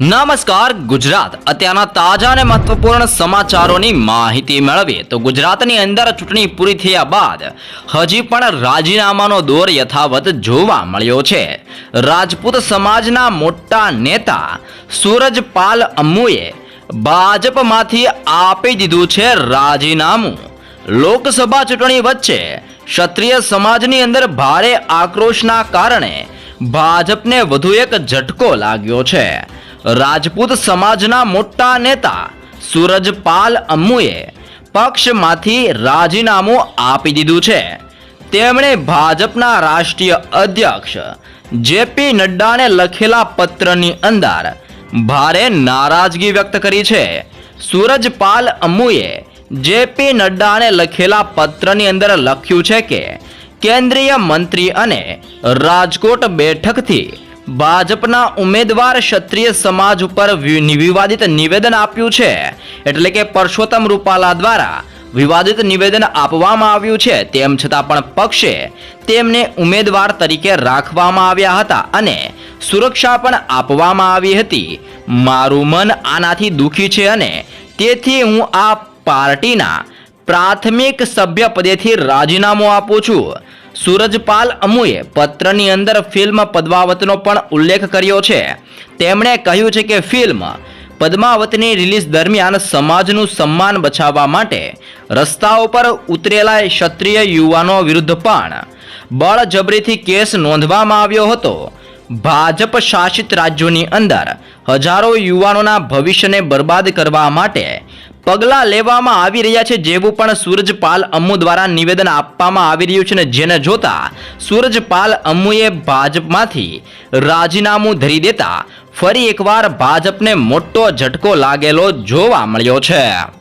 નમસ્કાર, ગુજરાત. અત્યારના તાજા અને મહત્વપૂર્ણ સમાચારોની માહિતી મેળવીએ તો ગુજરાતની અંદર ચૂંટણી પૂરી થયા બાદ હજી પણ રાજીનામાનો દોર યથાવત જોવા મળ્યો છે. રાજપૂત સમાજના મોટા નેતા સૂરજપાલ અમ્મુએ ભાજપમાંથી આપી દીધું છે રાજીનામું. લોકસભા ચૂંટણી વચ્ચે ક્ષત્રિય સમાજની અંદર ભારે આક્રોશના કારણે ભાજપને વધુ એક ઝટકો લાગ્યો છે. રાજપૂત સમાજના મોટા નેતા સૂરજપાલ અમ્મુએ પક્ષમાંથી રાજીનામું આપી દીધું છે. તેમણે ભાજપના રાષ્ટ્રીય અધ્યક્ષ જેપી નડ્ડાને લખેલા પત્રની અંદર ભારે નારાજગી વ્યક્ત કરી છે. સૂરજપાલ અમ્મુએ જેપી નડ્ડાને લખેલા પત્રની અંદર લખ્યું છે કે, કેન્દ્રીય મંત્રી અને રાજકોટ બેઠકથી ભાજપના ઉમેદવાર ક્ષત્રિય સમાજ ઉપર વિવાદિત નિવેદન આપ્યું છે. એટલે કે પરસોત્તમ રૂપાલા દ્વારા વિવાદિત નિવેદન આપવામાં આવ્યું છે. તેમ છતાં પણ પક્ષે તેમને ઉમેદવાર તરીકે રાખવામાં આવ્યા હતા અને સુરક્ષા પણ આપવામાં આવી હતી. મારું મન આનાથી દુઃખી છે અને તેથી હું આ પાર્ટીના પ્રાથમિક સભ્ય પદેથી રાજીનામું આપું છું. સૂરજપાલ અમુએ પત્રની અંદર ફિલ્મ પદ્માવતનો પણ ઉલ્લેખ કર્યો છે. તેમણે કહ્યું છે કે ફિલ્મ પદ્માવતની રિલીઝ દરમિયાન સમાજનું સન્માન બચાવવા માટે રસ્તાઓ પર ઉતરેલા ક્ષત્રિય યુવાનો વિરુદ્ધ પણ બળજબરીથી કેસ નોંધવામાં આવ્યો હતો. ભાજપ શાસિત રાજ્યોની અંદર હજારો યુવાનોના ભવિષ્યને બરબાદ કરવા માટે પગલાં લેવામાં આવી રહ્યા છે જેવું પણ સૂરજપાલ અમ્મુ દ્વારા નિવેદન આપવામાં આવી રહ્યું છે ને જેને જોતા સૂરજપાલ અમ્મુએ ભાજપમાંથી રાજીનામું ધરી દેતા ફરી એકવાર ભાજપને મોટો ઝટકો લાગેલો જોવા મળ્યો છે.